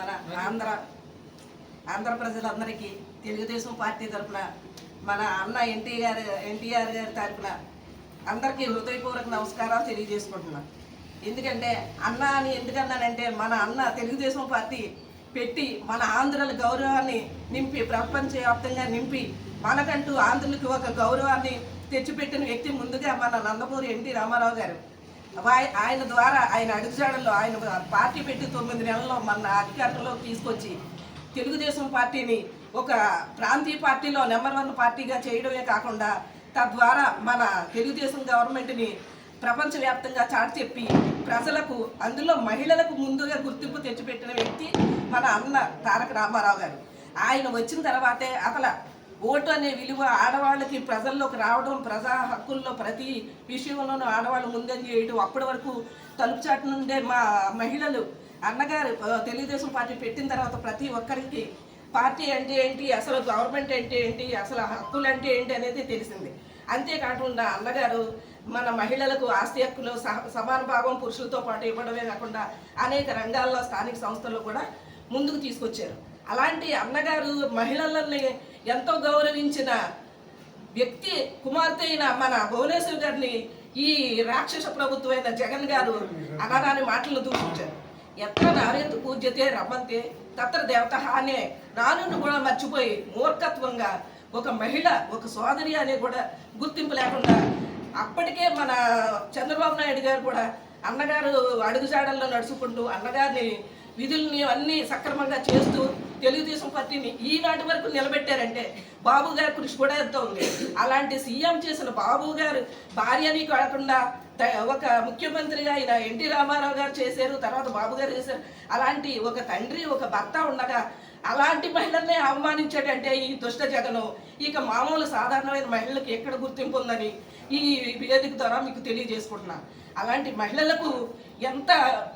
మన ఆంధ్ర ఆంధ్ర ప్రజలందరికీ తెలుగుదేశం పార్టీ తరఫున మన అన్న ఎన్టీఆర్ ఎన్టీఆర్ గారి తరఫున అందరికీ హృదయపూర్వక నమస్కారాలు తెలియజేసుకుంటున్నాను ఎందుకంటే అన్న అని ఎందుకన్నానంటే మన అన్న తెలుగుదేశం పార్టీ పెట్టి మన ఆంధ్రుల గౌరవాన్ని నింపి ప్రపంచవ్యాప్తంగా నింపి మనకంటూ ఆంధ్రులకు ఒక గౌరవాన్ని తెచ్చిపెట్టిన వ్యక్తి ముందుగా మన నందమూరి ఎన్టీ రామారావు గారు. ఆయన ద్వారా ఆయన అడుగుజాడల్లో ఆయన పార్టీ పెట్టి తొమ్మిది నెలల్లో మన అధికారంలోకి తీసుకొచ్చి తెలుగుదేశం పార్టీని ఒక ప్రాంతీయ పార్టీలో నెంబర్ వన్ పార్టీగా చేయడమే కాకుండా తద్వారా మన తెలుగుదేశం గవర్నమెంట్ని ప్రపంచవ్యాప్తంగా చాటి చెప్పి ప్రజలకు అందులో మహిళలకు ముందుగా గుర్తింపు తెచ్చిపెట్టిన వ్యక్తి మన అన్న తారక రామారావు గారు. ఆయన వచ్చిన తర్వాతే అసలు ఓటు అనే విలువ ఆడవాళ్ళకి ప్రజల్లోకి రావడం ప్రజా హక్కుల్లో ప్రతి విషయంలోనూ ఆడవాళ్ళు ముందని చేయడం అప్పటి వరకు తలుపు చాటు నుండే మా మహిళలు అన్నగారు తెలుగుదేశం పార్టీ పెట్టిన తర్వాత ప్రతి ఒక్కరికి పార్టీ అంటే ఏంటి అసలు గవర్నమెంట్ అంటే ఏంటి అసలు హక్కులు అంటే ఏంటి అనేది తెలిసింది. అంతేకాకుండా అన్నగారు మన మహిళలకు ఆస్తి హక్కులు సహ- సమాన భావం పురుషులతో పాటు ఇవ్వడమే కాకుండా అనేక రంగాల్లో స్థానిక సంస్థల్లో కూడా ముందుకు తీసుకొచ్చారు. అలాంటి అన్నగారు మహిళలని ఎంతో గౌరవించిన వ్యక్తి కుమార్తె అయిన మన భువనేశ్వర్ గారిని ఈ రాక్షస ప్రభుత్వమైన జగన్ గారు అనరాని మాటలు దూషించారు. ఎత్ర నారెత్తు పూజ్యతే రమ్మంతే తత్ర దేవత అనే నానును కూడా మర్చిపోయి మూర్ఖత్వంగా ఒక మహిళ ఒక సోదరి అనే కూడా గుర్తింపు లేకుండా అప్పటికే మన చంద్రబాబు నాయుడు గారు కూడా అన్నగారు అడుగుజాడల్లో నడుచుకుంటూ అన్నగారిని విధుల్ని అన్నీ సక్రమంగా చేస్తూ తెలుగుదేశం పార్టీని ఈనాటి వరకు నిలబెట్టారంటే బాబు గారి కృషి కూడా ఎంతో ఉంది. అలాంటి సీఎం చేసిన బాబు గారు భార్యని కాకుండా ఒక ముఖ్యమంత్రిగా ఆయన ఎన్టీ రామారావు గారు చేశారు తర్వాత బాబు గారు చేశారు. అలాంటి ఒక తండ్రి ఒక భర్త ఉండగా అలాంటి మహిళల్ని అవమానించాడంటే ఈ దుష్ట జగను. ఇక మామూలు సాధారణమైన మహిళలకు ఎక్కడ గుర్తింపు ఉందని ఈ వేదిక ద్వారా మీకు తెలియజేసుకుంటున్నాను అలాంటి మహిళలకు ఎంత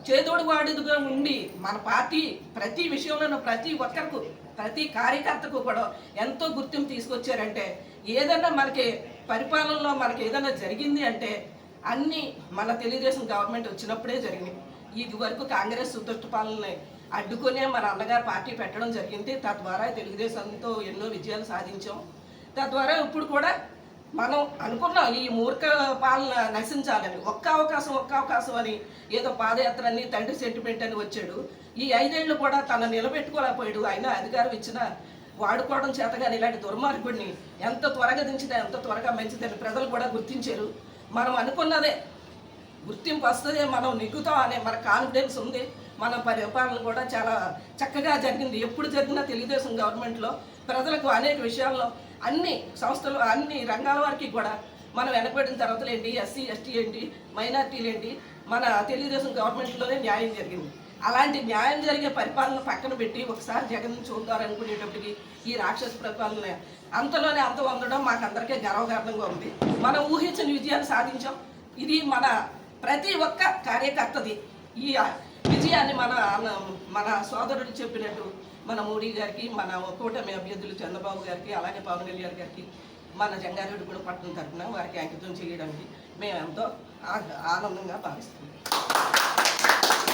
చేదోడు వాడుగా ఉండి మన పార్టీ ప్రతి విషయంలోనూ ప్రతి ఒక్కరికి ప్రతి కార్యకర్తకు కూడా ఎంతో గుర్తింపు తీసుకొచ్చారంటే ఏదైనా మనకి పరిపాలనలో మనకి ఏదైనా జరిగింది అంటే అన్నీ మన తెలుగుదేశం గవర్నమెంట్ వచ్చినప్పుడే జరిగినాయి. ఇది వరకు కాంగ్రెస్ దుష్ట పాలనని అడ్డుకునే మన అన్నగారు పార్టీ పెట్టడం జరిగింది. తద్వారా తెలుగుదేశంతో ఎన్నో విజయాలు సాధించాం. తద్వారా ఇప్పుడు కూడా మనం అనుకున్నాం ఈ మూర్ఖ పాలన నశించాలని ఒక్క అవకాశం ఒక్క అవకాశం అని ఏదో పాదయాత్ర అని తండ్రి సెంటిమెంట్ అని వచ్చాడు. ఈ ఐదేళ్ళు కూడా తన నిలబెట్టుకోలేకపోయాడు. ఆయన అధికారం ఇచ్చిన వాడుకోవడం చేతగాని ఇలాంటి దుర్మార్గుడిని ఎంత త్వరగా దించితే ఎంత త్వరగా మంచిదని ప్రజలు కూడా గుర్తించారు. మనం అనుకున్నదే. గుర్తింపు వస్తుంది మనం నెగ్గుతాం అనే మన కాన్ఫిడెన్స్ ఉంది. మన పరిపాలన కూడా చాలా చక్కగా జరిగింది. ఎప్పుడు జరిగినా తెలుగుదేశం గవర్నమెంట్లో ప్రజలకు అనేక విషయాల్లో అన్ని సంస్థలు అన్ని రంగాల వారికి కూడా మనం వెనకబడిన తర్వాత ఏంటి ఎస్సీ ఎస్టీ ఏంటి మైనార్టీలు ఏంటి మన తెలుగుదేశం గవర్నమెంట్లోనే న్యాయం జరిగింది. అలాంటి న్యాయం జరిగే పరిపాలన పక్కన పెట్టి ఒకసారి జగన్ చూద్దారనుకునేటప్పటికి ఈ రాక్షస పరిపాలన అంతలోనే అంత ఉండడం మాకు అందరికీ గర్వకారణంగా ఉంది. మనం ఊహించిన విజయాన్ని సాధించాం. ఇది మన ప్రతి ఒక్క కార్యకర్తది. ఈ విజయాన్ని మన మన సోదరుడు చెప్పినట్టు మన మోడీ గారికి మన కూటమి అభ్యర్థులు చంద్రబాబు గారికి అలాగే పవన్ కళ్యాణ్ గారికి మన జంగారెడ్డి కూడా పట్టణం తరఫున వారికి అంకితం చేయడానికి మేము ఎంతో ఆ- ఆనందంగా భావిస్తున్నాం.